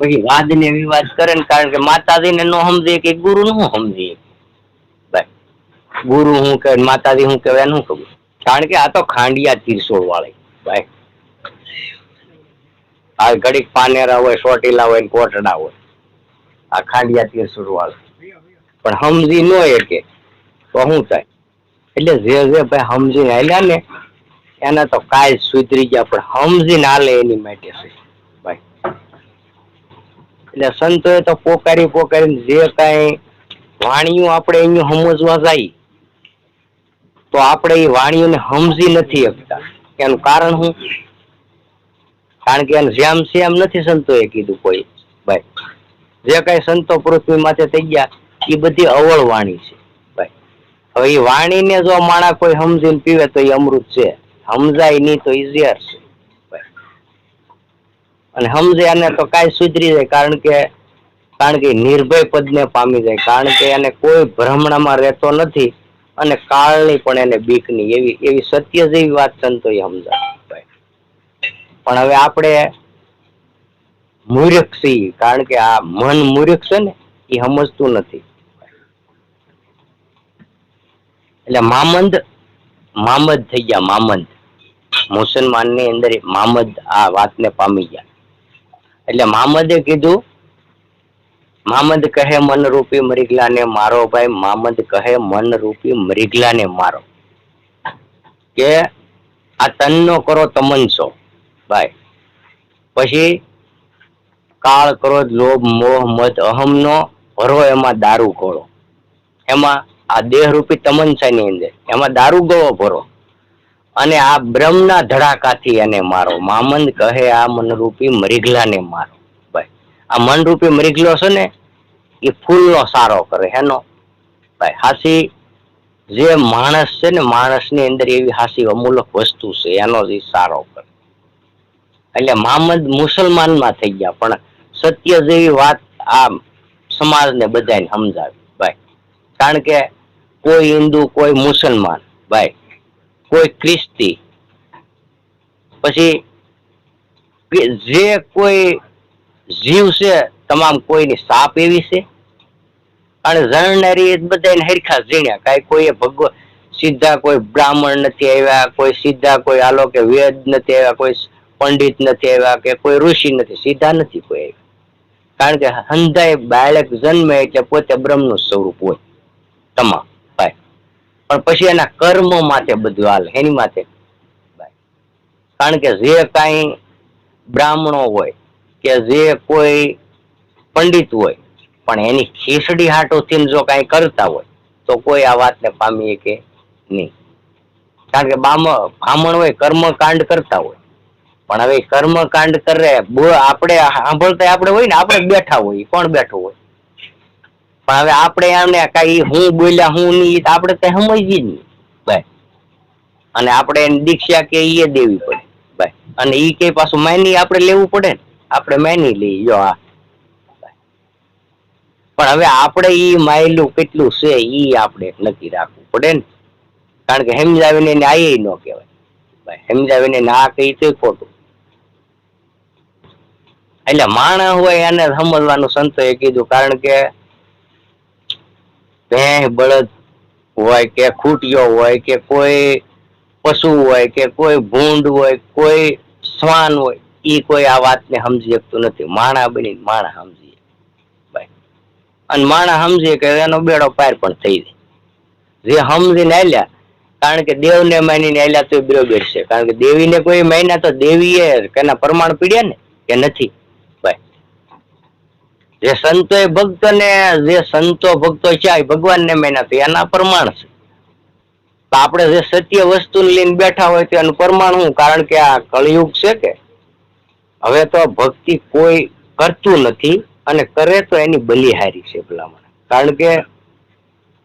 પછી વાદ ને વિવાદ કરે ને કારણ કે માતાજીને ન સમજે કે ગુરુ નું સમજે. ગુરુ હું કે માતાજી હું કહેવાયનું ખબર. કારણ કે આ તો ખાંડિયા તીરસોળ વાળી. ભાઈ આ ઘડીક પાનેરા હોય, સોટીલા હોય ને કોટડા હોય. આ ખાંડિયા તીરસોળ વાળી. પણ સમજી ન કે તો શું થાય? એટલે જે જે ભાઈ સમજીને હાલ્યા ને, એના તો કાંઈ સુધરી ગયા, પણ સમજીને હાલે એની માટે છે. એટલે સંતોએ તો પોકારી પોકારીને જે કાંઈ વાણીઓ આપણે અહીંયા સમજવા જાય, તો આપણે એ વાણીઓને સમજી નથી શકતા. એનું કારણ શું? કારણ કે એને જેમ છે નથી સંતોએ કીધું કોઈ. ભાઈ, જે કાંઈ સંતો પૃથ્વી માથે થઈ ગયા એ બધી અવળ વાણી છે. ભાઈ, હવે એ વાણીને જો માણા કોઈ સમજીને પીવે તો એ અમૃત છે. સમજાય નહીં તો એ છે. અને સમજે એને તો કાંઈ સુધરી જાય, કારણ કે કારણ કે નિર્ભય પદને પામી જાય, કારણ કે એને કોઈ ભ્રમણામાં રહેતો નથી અને કાળની પણ એને બીક નહીં એવી એવી સત્ય જેવી વાત સંતોએ સમજાય ભાઈ પણ હવે આપણે મૂર્ખ છીએ, કારણ કે આ મન મૂર્ખ છે ને, એ સમજતું નથી. એટલે મામંદ, મામદ થઈ ગયા, મામંદ. મુસલમાનની અંદર મામદ આ વાતને પામી ગયા. એટલે મામદે કીધું, મામદ કહે મનરૂપી મરીગલાને મારો ભાઈ, મામદ કહે મનરૂપી મરીગલાને મારો. કે આ તનનો કરો તમનસો ભાઈ. પછી કાળ, ક્રોધ, લોભ, મોહ, મદ અહમનો ભરો, એમાં દારૂ ગોળો. એમાં આ દેહરૂપી તમનસાની અંદર. એમાં દારૂ ગવો ભરો. અને આ બ્રહ્મના ધડાકાથી એને મારો. મામંદ કહે, આ મનરૂપી મરીગલાને મારો. ભાઈ, આ મનરૂપી મરીગલો છે ને, એ ફૂલનો સારો કરે એનો ભાઈ હાસી જે માણસ છે ને, માણસની અંદર એવી હાસી અમૂલક વસ્તુ છે, એનો જ સારો કરે. એટલે મામદ મુસલમાનમાં થઈ ગયા, પણ સત્ય જેવી વાત આ સમાજને બધાને સમજાવી. ભાઈ, કારણ કે કોઈ હિન્દુ, કોઈ મુસલમાન, ભાઈ કોઈ ખ્રિસ્તી. પછી જે કોઈ જીવ છે, તમામ કોઈની સાપ એવી છે? અને જણનારી બધાને હરખા ઝીણ્યા. કાંઈ કોઈએ ભગવાન સીધા કોઈ બ્રાહ્મણ નથી આવ્યા, કોઈ સીધા કોઈ આલો કે વેદ નથી આવ્યા, કોઈ પંડિત નથી આવ્યા કે કોઈ ઋષિ નથી, સીધા નથી કોઈ આવ્યા. કારણ કે હંધાય બાળક જન્મે એટલે પોતે બ્રહ્મનું સ્વરૂપ હોય. તમામ. પણ પછી એના કર્મ માથે બધું હાલ. એની માથે કારણ કે જે કાંઈ બ્રાહ્મણો હોય કે જે કોઈ પંડિત હોય, પણ એની ખીસડી હાટોથી જો કાંઈ કરતા હોય, તો કોઈ આ વાતને પામીએ કે નહીં. કારણ કે બ્રાહ્મણ હોય, કર્મકાંડ કરતા હોય. પણ હવે કર્મકાંડ કરે આપણે સાંભળતા આપણે હોય ને, આપણે બેઠા હોય કોણ બેઠું હોય? પણ હવે આપણે એમને કઈ હું બોલ્યા હું નહીં તો આપણે કઈ સમજીએ જ નહીં. ભાઈ. અને આપણે એની દીક્ષા કે એ દેવી પડે. ભાઈ. અને એ કે પાછું માની આપણે લેવું પડે ને. આપણે માની લઈએ, જો આ પણ હવે આપણે એ માયલું કેટલું છે એ આપણે નક્કી રાખવું પડે ને. કારણ કે હેમજાવીને એને આયે ન કહેવાય. ભાઈ, હેમજાવીને ના કહી તો ખોટું. એટલે માણસ હોય એને સમજવાનું સંતોએ કીધું. કારણ કે ભેંસ, બળદ હોય કે ખૂટિયો હોય કે કોઈ પશુ હોય કે કોઈ ભૂંડ હોય, કોઈ શ્વાન હોય એ કોઈ આ વાતને સમજી શકતું નથી. માણા બની માણા સમજીએ. અને માણા સમજીએ કે એનો બેડો પાર પણ થઈ જાય. જે સમજીને આવ્યા કારણ કે દેવને માનીને આવ્યા તો બરોબર છે. કારણ કે દેવીને કોઈ માન્યા તો દેવીએ કેના પ્રમાણ પીડ્યા ને? કે નથી. જે સંતોએ ભક્તને જે સંતો ભક્તો છે ભગવાન ને માન્યા તો એના પ્રમાણ છે. તો આપણે જે સત્ય વસ્તુ લઈને બેઠા હોય તો એનું પ્રમાણ શું? કારણ કે આ કળિયુગ છે કે, હવે તો ભક્તિ કોઈ કરતું નથી અને કરે તો એની બલિહારી છે ભલામણ. કારણ કે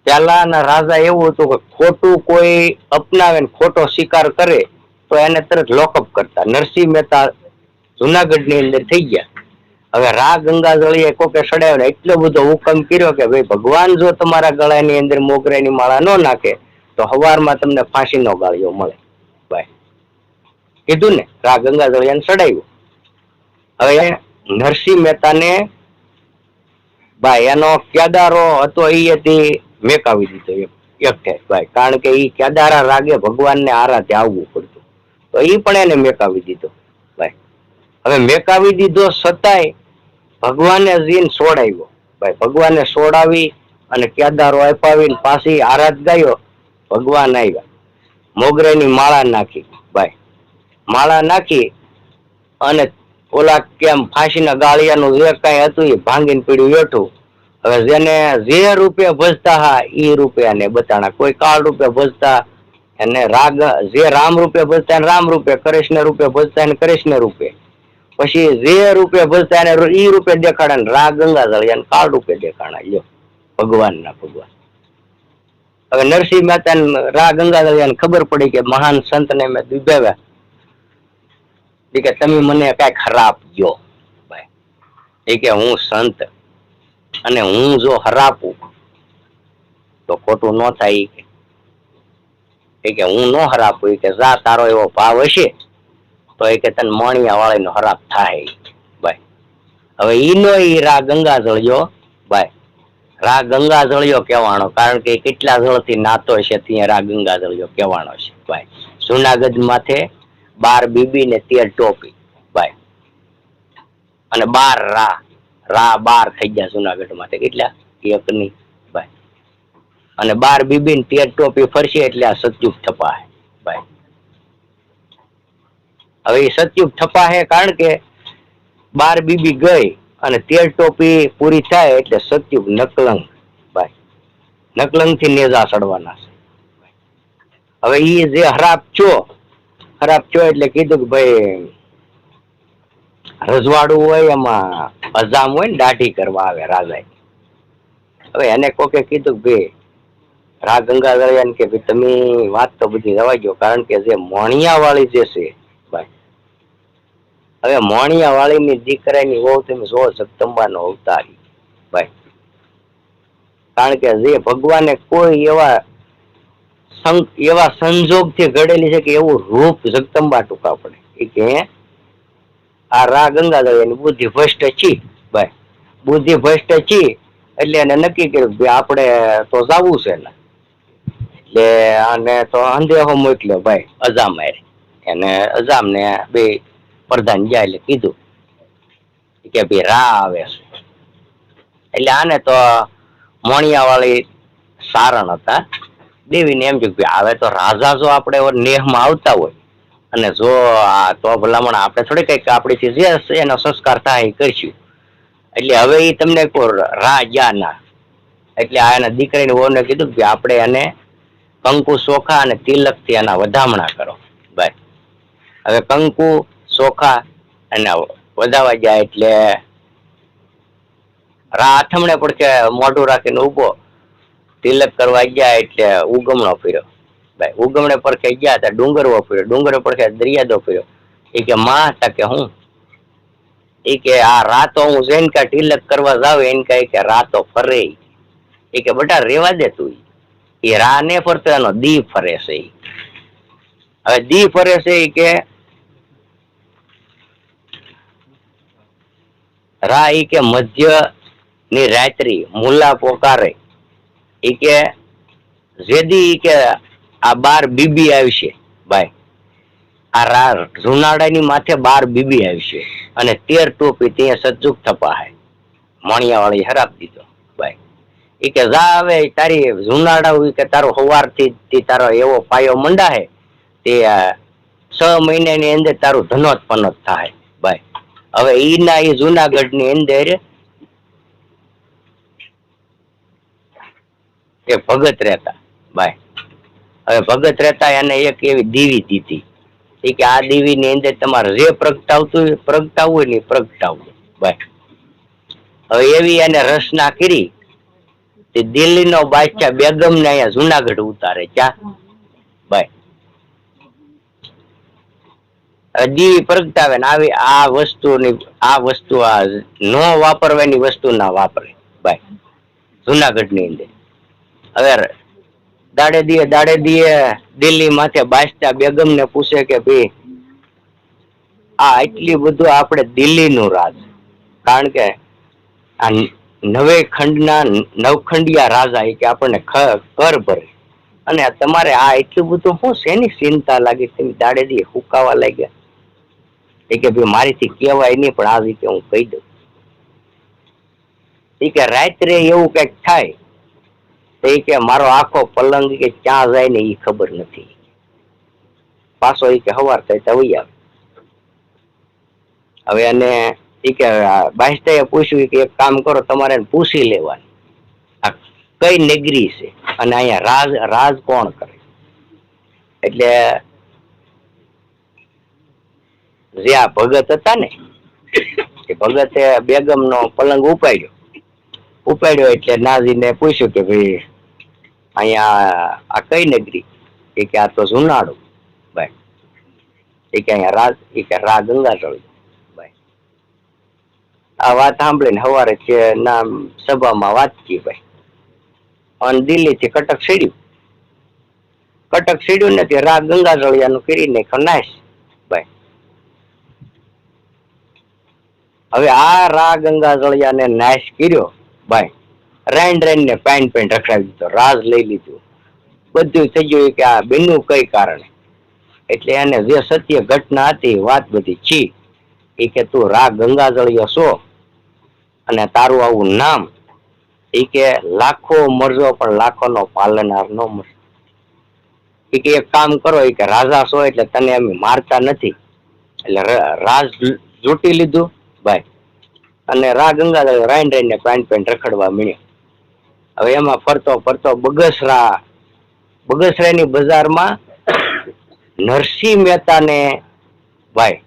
પહેલાના રાજા એવું હતું કે ખોટું કોઈ અપનાવે ને ખોટો સ્વીકાર કરે, તો એને તરત લોકઅપ કરતા. નરસિંહ મહેતા જુનાગઢની અંદર થઈ ગયા. હવે રા ગંગાજળીએ કોકે સડાવ્યો ને એટલો બધો હુકમ કર્યો કે ભાઈ ભગવાન જો તમારા ગળાની અંદર મોગરાની માળા ન નાખે, તો હવારમાં તમને ફાંસીનો ગાળિયો મળે. ભાઈ કીધું ને રા ગંગાજળિયાને સડાવ્યું. હવે નરસિંહ મહેતાને ભાઈ એનો કેદારો હતો એ હતી મેકાવી દીધો એકઠે ભાઈ કારણ કે એ કેદારા રાગે ભગવાનને આરાધે આવવું પડતું. તો એ પણ એને મેકાવી દીધો. ભાઈ હવે મેકાવી દીધો છતાંય ભગવાને જીન સોડાવ્યો. ભાઈ, ભગવાને સોડાવી અને કેદારો અપાવીને પાછી આરાધ ગાયો, ભગવાન આવ્યા મોગરેની માળા નાખી. ભાઈ, માળા નાખી અને ઓલા કેમ ફાંસીના ગાળિયાનું જે કાંઈ હતું એ ભાંગીને પીડ્યું એઠું હવે જેને જે રૂપે ભજતા હા એ રૂપે એને બતાણા. કોઈ કાળ રૂપે ભજતા એને રાગ, જે રામ રૂપે ભજતા રામ રૂપે, કૃષ્ણ રૂપે ભજતા કૃષ્ણ રૂપે. પછી જે રૂપે ભજતા એને ઈ રૂપે દેખાડે ને રાગ ગંગાધળ એને કાળ રૂપે દેખાણા ભગવાન ના ભગવાન. હવે નરસિંહ મહેતા રા ગંગાધર ખબર પડી કે મહાન સંતને મેં દુભાવ્યા. કે તમે મને કઈ હરાપ જો ભાઈ. એ કે હું સંત અને હું જો હરાપું, તો ખોટું ન થાય કે. કે હું ન હરાપું કે જા તારો એવો ભાવ હશે. તો એ કે તને મણિયા વાળીનો હરાપ થાય. ભાઈ હવે ઈનો ઈ રા ગંગા જળ્યો ભાઈ રા ગંગા જળિયો કહેવાનો, કારણ કે કેટલા જળથી નાતો છે ત્યાં રા ગંગા જળિયો કહેવાનો છે ભાઈ જુનાગઢ માથે બાર બીબી ને તેર ટોપી ભાઈ અને બાર રા રા બાર થઈ ગયા જુનાગઢ માથે, કેટલા? એકની ભાઈ અને બાર બીબી ને તેર ટોપી ફરશે એટલે આ સતયુગ થપા ભાઈ હવે એ સતયુગ થપા હે કારણ કે બાર બીબી ગઈ અને તેર ટોપી પૂરી થાય એટલે સતયુગ નકલંગ, ભાઈ. નકલંગથી નેજા સડવાના છે. હવે એ જે હરાપ છો હરાપ છો એટલે કીધું કે ભાઈ, રજવાડું હોય એમાં હજામ હોય ને દાઢી કરવા આવે રાજા હવે એને કોકે કીધું કે ભાઈ રા ગંગાધર કે ભાઈ, તમે વાત તો બધી રવાઈ ગયો, કારણ કે જે મોણિયા વાળી જે છે હવે મોણિયા વાળીની દીકરાની વહુ તમે જો જગદંબાનો અવતારી. ભાઈ, કારણ કે જે ભગવાને કોઈ એવા એવા સંજોગથી ઘડેલી છે કે એવું રૂપ જગદંબા ટૂંકા પડે. એ કે, આ રા ગંગાધર એની બુદ્ધિ ભ્રષ્ટ છી. ભાઈ, બુદ્ધિ ભ્રષ્ટ છી એટલે એને નક્કી કર્યું કે આપણે તો જવું છે ને એટલે આને તો અંધેહો મોકલ્યો ભાઈ, અજામ એને અજામ ને બે પ્રધાન જાય એટલે કીધું કે ભાઈ રા આવે એટલે આને તો મોણિયા વાળી સારણ હતા. દેવીને એમ કે આવે તો રાજા જો આપણે નેહમાં આવતા હોય અને જો આ તો ભલામણ આપણે થોડી કંઈક આપણીથી જે એનો સંસ્કાર થાય એ કરશું. એટલે હવે એ તમને કોઈ રાજા ના એટલે આ એના દીકરીને વહુને કીધું કે આપણે એને કંકુ ચોખા અને તિલકથી એના વધામણા કરો. બસ હવે કંકુ ચોખા અને વધાવા જાય એટલે આથમણે પડકે મોઢું રાખીને ઊભો. તિલક કરવા ગયા એટલે ઉગમણો ફર્યો. ભાઈ, ઉગમણે પડખે ગયા હતા ડુંગરવો ફર્યો. ડુંગર પડખે દરિયાદો ફર્યો. એ કે, માં હતા કે હું? એ કે, આ રાતો હું જઈને કા તિલક કરવા જાવ એને કહે કે, રાતો ફરે. એ કે, બટા, રેવા દે તું એ રા ને ફરતો, એનો દી ફરે છે હવે દી ફરે છે એ કે રા ઈ કે મધ્યની રાત્રિ મુલા પોકારે, ઈ કે જેદી કે આ બાર બીબી આવશે, ભાઈ. આ રા જુનાડાની માથે બાર બીબી આવશે અને તેર ટોપી ત્યાં સજ્જુક થપાય મણિયા વાળી હરાપ દીધો, ભાઈ. ઈ કે, જા હવે, તારી જુનાડા કે તારો હવારથી તારો એવો પાયો મંડાહે, તે આ છ મહિનાની અંદર તારું ધનોત્પન્ન થાય ભાઈ. હવે ઈના જુનાગઢ જુનાગઢની અંદર એ ભગત રહેતા ભાઈ હવે ભગત રહેતા એને એક એવી દીવી દીધી. એ કે આ દીવી ની અંદર તમારે જે પ્રગટાવતું હોય, પ્રગટાવવું હોય ને એ પ્રગટાવવું ભાઈ હવે એવી એને રચના કરી તે દિલ્હીનો બાદશાહ બેગમ ને અહીંયા જુનાગઢ ઉતારે ચા ભાઈ હવે પ્રગટાવે ને આવી આ વસ્તુની, આ વસ્તુ આ ન વાપરવાની વસ્તુ ના વાપરે. ભાઈ જુનાગઢની અંદર. હવે દાડે દીએ દાડે દીએ દિલ્હી માથે બાસતા બેગમ ને પૂછે કે ભાઈ, આ એટલી બધું આપણે દિલ્હીનું રાજ. કારણ કે આ નવે ખંડના નવખંડિયા રાજા એ કે આપણને કર ભરે. અને તમારે આ એટલું બધું શું શેની ચિંતા લાગી? તમે દાડે દી હુકાવા લાગ્યા. એ કે ભાઈ, મારીથી કહેવાય નહીં, પણ આ રીતે હું કહી દઉં. એ કે રાત્રે એવું કંઈક થાય, તો એ કે મારો આખો પલંગ કે ક્યાં જાય ને એ ખબર નથી. પાછો એ કે હવાર થાય તો વહી આવે. હવે અને એ કે બાહિસ્તાએ પૂછ્યું કે એક કામ કરો, તમારે પૂછી લેવાનું. આ કઈ નગરી છે? અને અહીંયા રાજ રાજ કોણ કરે? એટલે જે આ ભગત હતા ને, એ ભગતે બેગમ નો પલંગ ઉપાડ્યો. ઉપાડ્યો એટલે નાજીને પૂછ્યું કે ભાઈ, અહીંયા આ કઈ નગરી? એ કે આ તો જુનાળું. ભાઈ, એ કે અહીંયા રાજ, એ કે રા ગંગાજળ. આ વાત સાંભળીને સવારે છે ના સભામાં વાતચી ભાઈ. અને દિલ્હીથી કટક સીડ્યું. કટક સીડ્યું ને તે રા ગંગાજળિયાનું કરીને નાશ ભાઈ હવે આ રા ગંગાજળિયાને નાશ કર્યો. ભાઈ રેન રેન ને પેન પેન્ટ રખડાવી દીધો, રાજ લઈ લીધું. બધું થઈ ગયું કે આ બેનું કઈ કારણે? એટલે એને જે સત્ય ઘટના હતી, વાત બધી છી એ કે તું રા ગંગાજળિયો છો અને તારું આવું નામ. એ કે લાખો મરજો, પણ લાખો નો પાલનાર નો મરજો એ કે એક કામ કરો એ કે રાજા છો એટલે તને અમે મારતા નથી. એટલે રાજ લૂંટી લીધું. અને રા ગંગાધર રાઈન રાઈન ને પેન્ટ પેન્ટ રખડવા મળ્યો હવે એમાં ફરતો ફરતો બગસરા, બગસરાની બજારમાં નરસિંહ મહેતાને ભાઈ,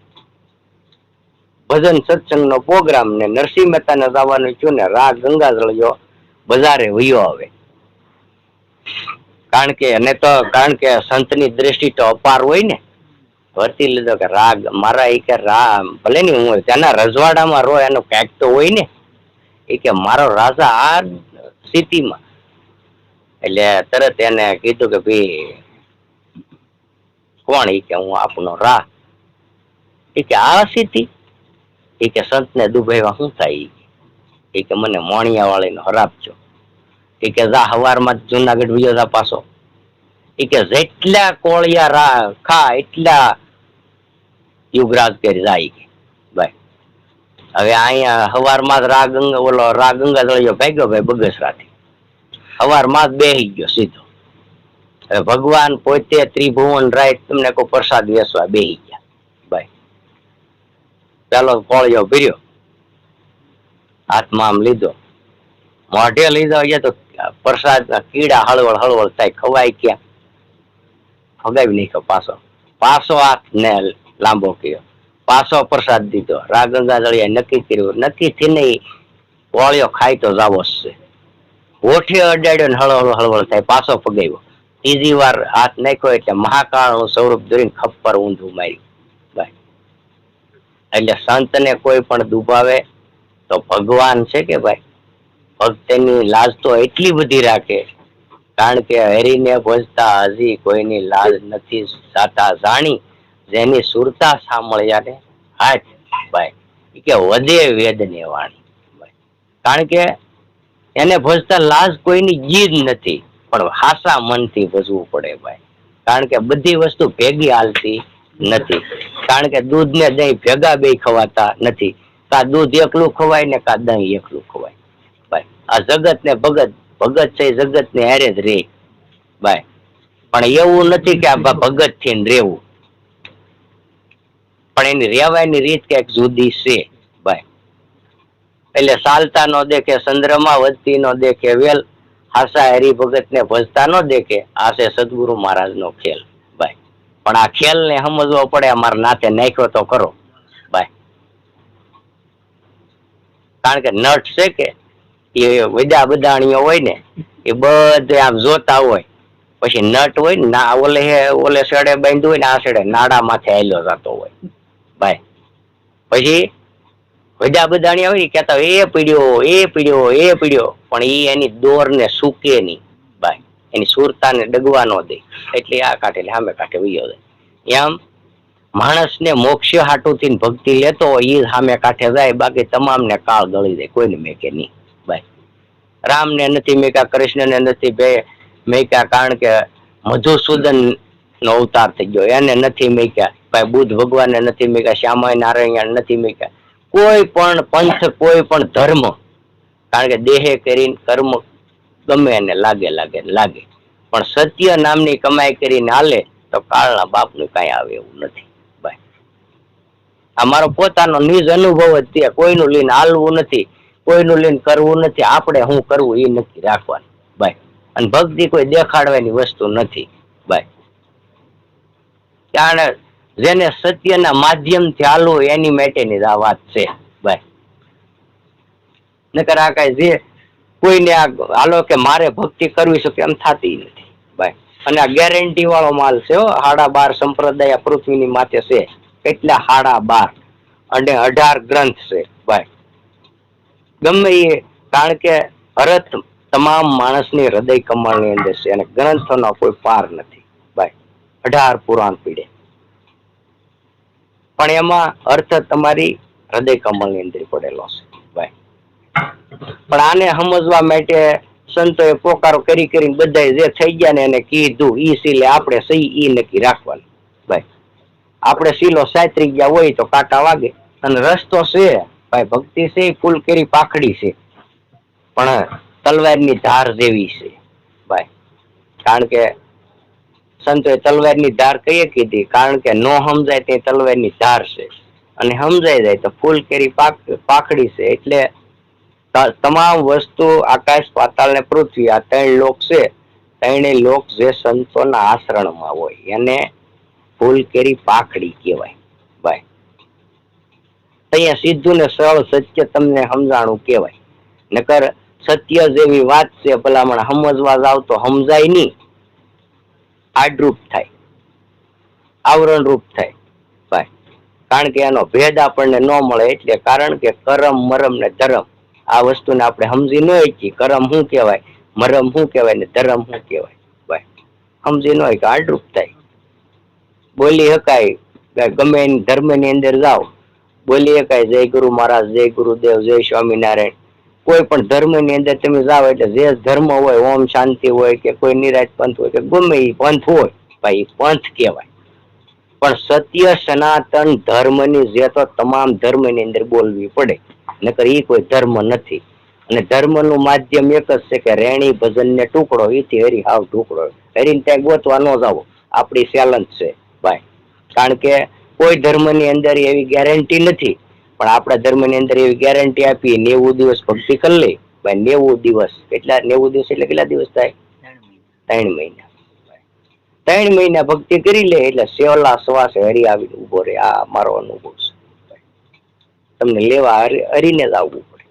ભજન સત્સંગનો પ્રોગ્રામ ને નરસિંહ મહેતાને જવાનું થયું ને રા જો બજારે વયો આવે. કારણ કે એને તો, કારણ કે સંતની દ્રષ્ટિ તો અપાર હોય ને વર્તી લીધો કે રાગ, મારા એ કે રા, ભલે ની હું તેના રજવાડામાં રહો, એનો ક્યાંક તો હોય ને. એ કે મારો રાજા આ સ્થિતિમાં એટલે તરત એને કીધું કે ભાઈ, કોણ? એ કે હું આપનો રા. એ કે આ સ્થિતિ એ કે સંતને દુબઈમાં શું થાય? એ કે મને મોણિયા વાળીનો હરાપજો એ કે જા હવારમાં જુનાગઢ બીજો પાછો. એ કે જેટલા કોળિયા રા, ખા, એટલા યુગરાજ કરી જાય ભાઈ હવે અહીંયા હવારમાં રાગ ગંગા ઓલો રા ગંગા જળિયો ભાગ્યો ભાઈ બગસરાથી. હવારમાં જ બેહી ગયો સીધો. હવે ભગવાન પોતે ત્રિભુવન રાય તમને કોઈ પ્રસાદ વેસવા બેહી ગયા. ભાઈ પેલો કોળિયો ભર્યો. હાથમાં આમ લીધો. મોઢે લીધો અહીંયા તો પ્રસાદ, કીડા હળવળ હળવળ થાય, ખવાય ક્યાં? ફગાવી નહીં પાછો. પાછો હાથ ને લાંબો કર્યો. પાછો પ્રસાદ દીધો. રા નક્કી કર્યું, નક્કી થી નહીં વાળ્યો ખાય તો જાવો છે. હોઠે અડાડ્યો હળવળ હળવળ થાય, પાછો ફગાવ્યો ત્રીજી વાર હાથ નાખ્યો એટલે મહાકાળનું સ્વરૂપ દોરીને ખપ્પર ઊંધું માર્યું. એટલે સંતને કોઈ પણ દુભાવે તો ભગવાન છે કે ભાઈ? ભક્તની લાજ તો એટલી બધી રાખે. કારણ કે હરીને ભજતા હજી કોઈની લાજ નથી સાતા જાણી. જેની સુરતા સાંભળ્યા ને હાથ ભાઈ કે વધે વેદને વાણી. કારણ કે એને ભજતા લાજ કોઈની જીદ નથી, પણ હાસા મનથી ભજવું પડે ભાઈ કારણ કે બધી વસ્તુ ભેગી હાલતી નથી. કારણ કે દૂધ ને દહીં ભેગા બે ખવાતા નથી. કા દૂધ એકલું ખવાય ને કા દહીં એકલું ખવાય? ભાઈ આ જગત ને ભગત ભગત છે જગત ને હેરે જ રે. ભાઈ પણ એવું નથી કે આ ભગતથી રહેવું. પણ એની રહેવાની રીત ક્યાંક જુદી છે, ભાઈ. એટલે ચાલતા નો દેખે ચંદ્રમાં વધતી નો દેખે, વેલ હાસા હરિભગત ને ભજતા નો દેખે, આ છે સદગુરુ મહારાજ નો ખેલ, ભાઈ. પણ આ ખેલ ને સમજવો પડે અમારા નાતે નાખ્યો તો કરો ભાઈ. કારણ કે નટ છે કે, એ વજા બદાણીઓ હોય ને, એ બધે આમ જોતા હોય. પછી નટ હોય ને ઓલે ઓલે સડે બાંધ્યું હોય ને, આ સડે નાડા માથે આયલો જતો હોય. પછી વજા બદાણીયા આવી હોય, એ પીડ્યો એ પીડ્યો એ પીડ્યો. પણ એ એની દોર ને સૂકે નહીં ભાઈ એની સુરતા ને ડગવા ન દે. એટલે આ કાંઠે સામે કાંઠે વયો જાય. એમ માણસને મોક્ષ હાટુથી ભક્તિ લેતો એ સામે કાંઠે જાય બાકી તમામને કાળ ગળી દે કોઈને મેકે નહીં ભાઈ રામને નથી મેકા કૃષ્ણને નથી બે મેક્યા કારણ કે મધુસૂદન નો અવતાર થઈ ગયો એને નથી મેક્યા. ભાઈ બુદ્ધ ભગવાનને નથી મેક્યા શ્યામય નારાયણ નથી મેક્યા. કોઈ પણ પંથ, કોઈ પણ ધર્મ, કારણ કે દેહે કરીને કર્મ ગમે એને લાગે લાગે લાગે. પણ સત્ય નામની કમાઈ કરીને હાલે, તો કાળના બાપનું કાંઈ આવે એવું નથી. ભાઈ, આ મારો પોતાનો નિજ અનુભવ જ તે કોઈનું લઈને હાલવું નથી, કોઈનું લઈને કરવું નથી. આપણે શું કરવું એ નક્કી રાખવાનું. ભાઈ, અને ભક્તિ કોઈ દેખાડવાની વસ્તુ નથી. ભાઈ કારણ જેને સત્યના માધ્યમથી હાલો, એની માટેની આ વાત છે. ભાઈ નકર આ કાંઈ જે કોઈને આ હાલો કે મારે ભક્તિ કરવી છે એમ થતી નથી. ભાઈ અને આ ગેરંટી વાળો માલ છે હાડા બાર સંપ્રદાય પૃથ્વીની માથે છે. કેટલા હાડા બાર? અને અઢાર ગ્રંથ છે. ભાઈ ગમે એ, કારણ કે હરત તમામ માણસની હૃદય કમળની અંદર છે, અને ગ્રંથોનો કોઈ પાર નથી. ભાઈ અઢાર પુરાણ પીડે. પણ એમાં અર્થ તમારી હૃદય કમળની અંદર પડેલો છે. ભાઈ. પણ આને સમજવા માટે સંતોએ પોકારો કરી કરીને બધા જે થઈ ગયા ને એને કીધું, ઈ સીલે આપણે સહી ઈ નક્કી રાખવાનું. ભાઈ. આપણે સીલો સાતરી ગયા હોય તો કાંટા વાગે. અને રસ્તો છે, ભાઈ, ભક્તિ છે, ફૂલ કેરી પાખડી છે. પણ તલવારની ધાર જેવી છે. ભાઈ. કારણ કે સંતોએ તલવારની ધાર કહીએ કીધી? કારણ કે ન સમજાય તે તલવારની ધાર છે. અને સમજાઈ જાય તો ફૂલ કેરી પાક, પાખડી છે. એટલે તમામ વસ્તુ આકાશ પાતાળ ને પૃથ્વી, આ ત્રણ લોક છે. ત્રણેય લોક જે સંતોના આશ્રમમાં હોય. એને ફૂલ કેરી પાખડી કહેવાય. ભાઈ, અહીંયા સીધું ને સરળ સત્ય તમને સમજાણું કહેવાય. નકર સત્ય જેવી વાત છે, ભલામણ સમજવા જાવ તો સમજાય નહીં. આડરૂપ થાય. આવરણ રૂપ થાય. ભાઈ કારણ કે એનો ભેદ આપણને ન મળે એટલે કારણ કે કરમ, મરમ ને ધરમ. આ વસ્તુને આપણે સમજી ન શકીએ. કરમ શું કહેવાય? મરમ શું કહેવાય ને ધરમ શું કહેવાય? ભાઈ સમજી ન હોય કે આડરૂપ થાય. બોલી શકાય. ગમે ધર્મની અંદર જાઓ. બોલી શકાય. જય ગુરુ મહારાજ, જય ગુરુદેવ, જય સ્વામિનારાયણ. કોઈ પણ ધર્મની અંદર તમે જાઓ એટલે જે ધર્મ હોય, ઓમ શાંતિ હોય કે કોઈ નિરાજ પંથ હોય કે ગમે એ પંથ હોય, ભાઈ પંથ કહેવાય. પણ સત્ય, સનાતન ધર્મની જે તો તમામ ધર્મની અંદર બોલવી પડે. નકર એ કોઈ ધર્મ નથી. અને ધર્મનું માધ્યમ એક જ છે કે રેણી ભજન ને ટુકડો એથી હરી હાવ ટુકડો. હરીને ત્યાં ગોતવા ન જાવો આપણી ચેલેન્જ છે, ભાઈ. કારણ કે કોઈ ધર્મની અંદર એવી ગેરંટી નથી. પણ આપણા ધર્મની અંદર એવી ગેરંટી આપી નેવું દિવસ ભક્તિ કરી લે ભાઈ નેવું દિવસ. કેટલા નેવું દિવસ એટલે કેટલા દિવસ થાય? ત્રણ મહિના. ત્રણ મહિના. ભક્તિ કરી લે એટલે સેવલા શ્વાસ હરી આવીને ઊભો રહે. આ મારો અનુભવ છે. તમને લેવા હરી- હરીને જ આવવું પડે.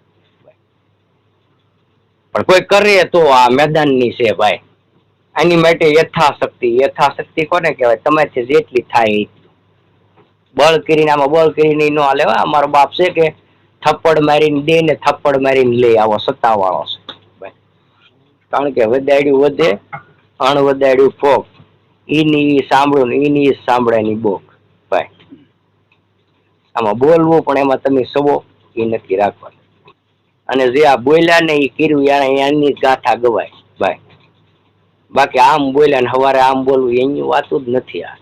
પણ કોઈ કરે તો આ મેદાનની છે ભાઈ. આની માટે યથાશક્તિ યથાશક્તિ કોને કહેવાય? તમારથી જેટલી થાય બળ કરીને આમાં બળ કરીને નો લેવા અમારો બાપ છે કે થપ્પડ મારીને દે ને થપ્પડ મારીને લઈ આવો, સત્તાવાળો છે. ભાઈ કારણ કે વધાડ્યું વધે અણ વધાડ્યું ફોક. ઈની સાંભળું ને, ઈની સાંભળે ની બોક. ભાઈ આમાં બોલવું પણ એમાં તમે સવો એ નક્કી રાખવાનું. અને જે આ બોલ્યા ને એ કર્યું એને એની ગાથા ગવાય. ભાઈ બાકી આમ બોલ્યા ને સવારે આમ બોલવું, એની વાતું જ નથી આ.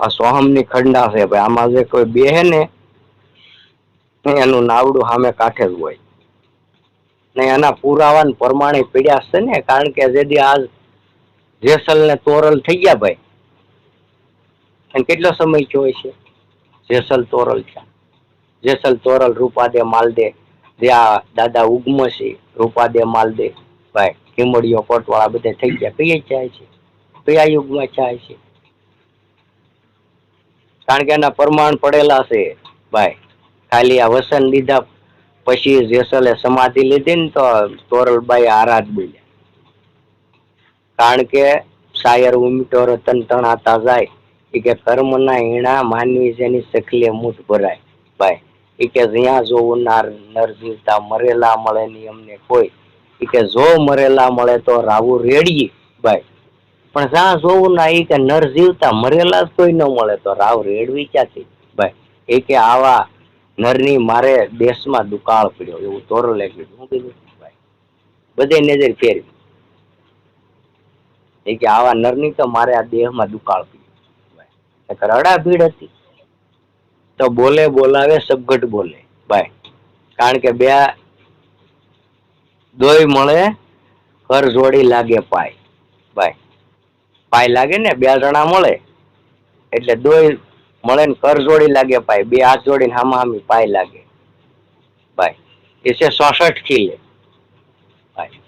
આ સોહમની ખંડા છે ભાઈ. આમાં જે કોઈ બેહે ને એનું નાવડું સામે કાંઠે જ હોય. ને એના પુરાવા ને પ્રમાણે પીડ્યા છે ને, કારણ કે જેથી આજ જેસલ ને તોરલ થઈ ગયા ભાઈ. અને કેટલો સમય જોય છે જેસલ તોરલ છે જેસલ તોરલ રૂપાદે માલદે, જે આ દાદા ઉગમસી રૂપાદે માલદે, ભાઈ કિમડીઓ કોટવાળા બધા થઈ ગયા. કઈ ચાય છે? કયા યુગમાં ચાય છે કારણ કે એના પ્રમાણ પડેલા છે. ભાઈ, ખાલી આ વસન લીધા પછી જેસલે સમાધિ લીધી ને તો તોરલબાઈ આરાધ બોલ્યા કારણ કે શાયર ઉમટો રતન તણાતા જાય. એ કે કર્મના હીણા માનવી જેની સખલે મૂઠ ભરાય. ભાઈ એ કે જ્યાં જોવું નાર નર જીવતા મરેલા મળે ની અમને કોઈ. એ કે જો મરેલા મળે તો રાવું રેડીએ. ભાઈ પણ જ્યાં જોવું ના એ કે નર જીવતા મરેલા જ કોઈ ન મળે. તો રાવ રેડવી ક્યાંથી? ભાઈ એ કે આવા નરની મારે દેશમાં દુકાળ પડ્યો. એવું તોરો કીધું હું કીધું? ભાઈ બધે નજર ફેરવી. એ કે આવા નરની તો મારે આ દેહમાં દુકાળ પડ્યો. રડા ભીડ હતી. તો બોલે બોલાવે સબગટ બોલે. ભાઈ, કારણ કે બે દોય મળે કર જોડી લાગે પાય. ભાઈ પાય લાગે ને, બે જણા મળે. એટલે દોય મળે ને, કર જોડી લાગે પાય, બે હાથ જોડીને હામા હામી પાય લાગે. ભાઈ એ છે સોસઠ કિલે. ભાઈ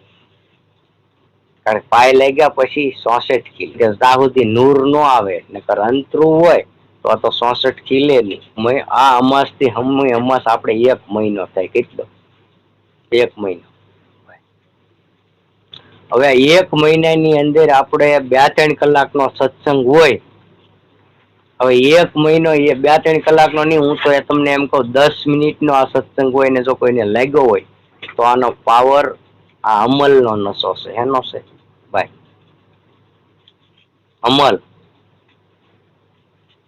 કારણ કે પાય લાગ્યા પછી સોસઠ કિલ. જ્યાં સુધી નૂર નો આવે, નકર અંતરું હોય, તો આ તો સોસઠ કિલે નહીં આ અમાસથી હમ અમાસ આપણે એક મહિનો થાય, કેટલો? એક મહિનો. હવે એક મહિનાની અંદર આપણે બે ત્રણ કલાકનો સત્સંગ હોય, હવે એક મહિનો એ બે ત્રણ કલાકનો નહીં, હું તો એ તમને એમ કહું, દસ મિનિટનો આ સત્સંગ હોય ને જો કોઈને લાગ્યો હોય, તો આનો પાવર આ અમલનો નશો છે, એનો છે, ભાઈ. અમલ.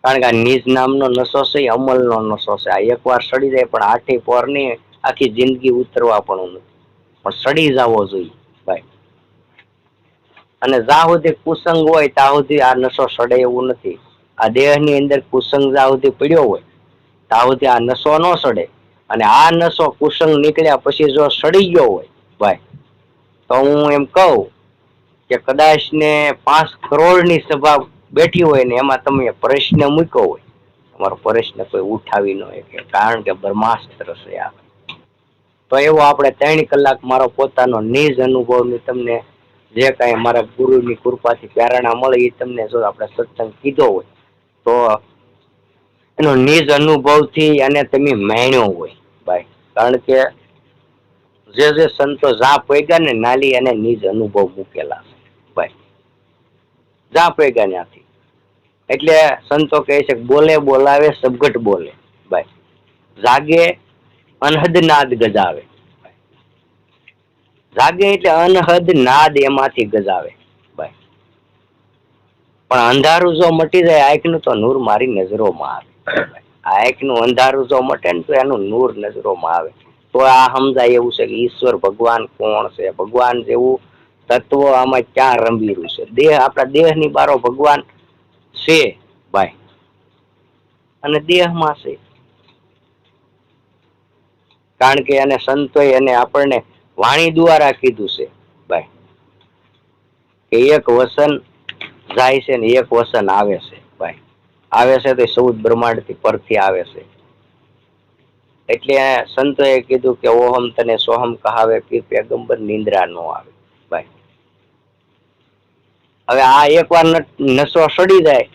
કારણ કે આ નિજ નામનો નશો છે, એ અમલનો નશો છે. આ એકવાર સડી જાય, પણ આઠે પોરની આખી જિંદગી ઉતરવા પણ નથી. પણ સડી જવો જોઈએ. અને જ્યાં સુધી કુસંગ હોય ત્યાં સુધી આ નશો સડે એવું નથી. આ દેહની અંદર કુસંગ જ્યાં સુધી પડ્યો હોય ત્યાં સુધી આ નશો ન સડે. અને આ નશો કુસંગ નીકળ્યા પછી જો સડી ગયો હોય, ભાઈ, તો હું એમ કહું કે કદાચ ને પાંચ કરોડની સભા બેઠી હોય ને એમાં તમે પ્રશ્ન મૂક્યો હોય, તમારો પ્રશ્ન કોઈ ઉઠાવી ન શકે, કારણ કે બ્રહ્માસ્ત્ર છે આ. તો એવો આપણે ત્રણ કલાક મારો પોતાનો નિજ અનુભવની તમને જે કાંઈ મારા ગુરુની કૃપાથી પ્રેરણા મળે એ તમને જો આપણે સત્સંગ કીધો હોય, તો એનો નિજ અનુભવથી અને તમે માણ્યો હોય, ભાઈ. કારણ કે જે જે સંતો જા પૈગા ને નાલી અને નિજ અનુભવ મૂકેલા છે, ભાઈ. જા પૈગા ત્યાંથી. એટલે સંતો કહે છે બોલે, બોલાવે, સબગટ બોલે, ભાઈ. જાગે અનહદ નાદ ગજાવે. જાગે એટલે અનહદ નાદ એમાંથી ગજાવે. ભાઈ. પણ અંધારું જો મટી જાય આંખનું તો નૂર મારી નજરોમાં આવે. આંખનું અંધારું જો મટે ને તો એનું નૂર નજરોમાં આવે. તો આ સમજાય એવું છે કે ઈશ્વર ભગવાન કોણ છે? ભગવાન જેવું તત્વ આમાં ક્યાં રંભીરું છે? દેહ, આપણા દેહની બારો ભગવાન છે, ભાઈ. અને દેહમાં છે. કારણ કે એને સંતોય એને આપણને વાણી દ્વારા કીધું છે. ભાઈ, કે એક વસન જાય છે ને એક વસન આવે છે. ભાઈ, આવે છે તો ચૌદ બ્રહ્માંડથી પરથી આવે છે. એટલે સંતોએ કીધું કે ઓહમ તને સોહમ કહાવે કે પેગંબર નિંદ્રા નો આવે. ભાઈ, હવે આ એકવાર ન- નશો સડી જાય,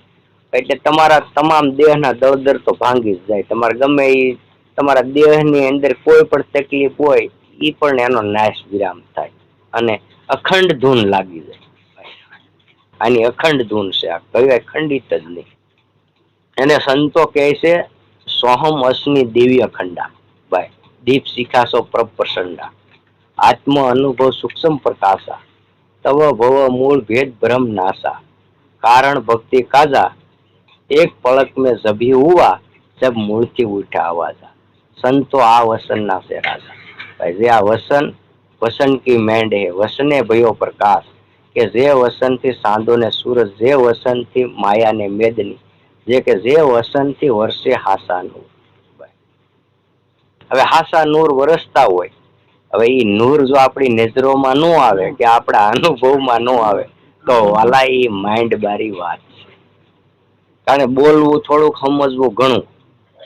એટલે તમારા તમામ દેહના દળદર તો ભાંગી જ જાય. તમારે ગમે એ તમારા દેહની અંદર કોઈ પણ તકલીફ હોય એ પણ એનો નાશ વિરામ થાય અને અખંડ ધૂન લાગી જાય. આની અખંડ ધૂન છે. આ કહેવાય ખંડિત જ નહીં. એને સંતો કહે છે, સોહમ અસની દેવી અખંડા. ભાઈ, દીપ શિખાસો પ્રપસંડા આત્મ અનુભવ સૂક્ષ્મ પ્રકાશા. તવ ભવ મૂળ ભેદ ભ્રમ નાસા કારણ ભક્તિ કાજા. એક પળક મેં જભી ઉવા, જબ મૂળથી ઉઠા આવાજા. સંતો આ વસન ના છે રાજા. ભાઈ, જે આ વસન વસન કી મેંડ હે વસને ભયો પ્રકાશ, કે જે વસનથી સાંધો ને સૂરજ, જે વસનથી માયા ને મેદની, જે કે જે વસનથી વર્ષે હાસા નૂર. હવે હાસા નૂર વરસતા હોય. હવે એ નૂર જો આપણી નજરોમાં ન આવે, કે આપણા અનુભવમાં ન આવે, તો વાલા એ માઇન્ડ બારી વાત છે. કારણ બોલવું થોડુંક સમજવું ઘણું,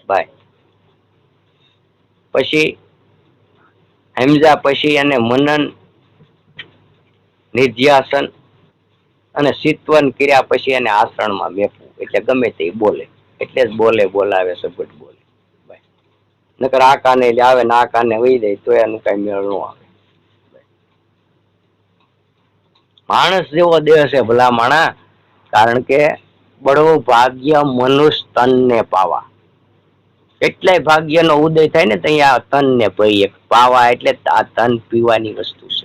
ભાઈ. પછી સમજ્યા પછી એને મનન, નિધ્યાસન અને સિત્વન કર્યા પછી એને આસરણમાં મેકવું એટલે ગમે તે બોલે. એટલે જ બોલે, બોલાવે સબટ બોલે. નકર આ કાને આવે ને આ કાને વહી દે તો એનું કઈ મેળ ન આવે. માણસ જેવો દેહ છે ભલા માણા કારણ કે બળવું ભાગ્ય મનુષ્ય તનને પાવા. કેટલાય ભાગ્યનો ઉદય થાય ને ત્યાં તન ને પહીએ પાવા એટલે આ તન પીવાની વસ્તુ છે.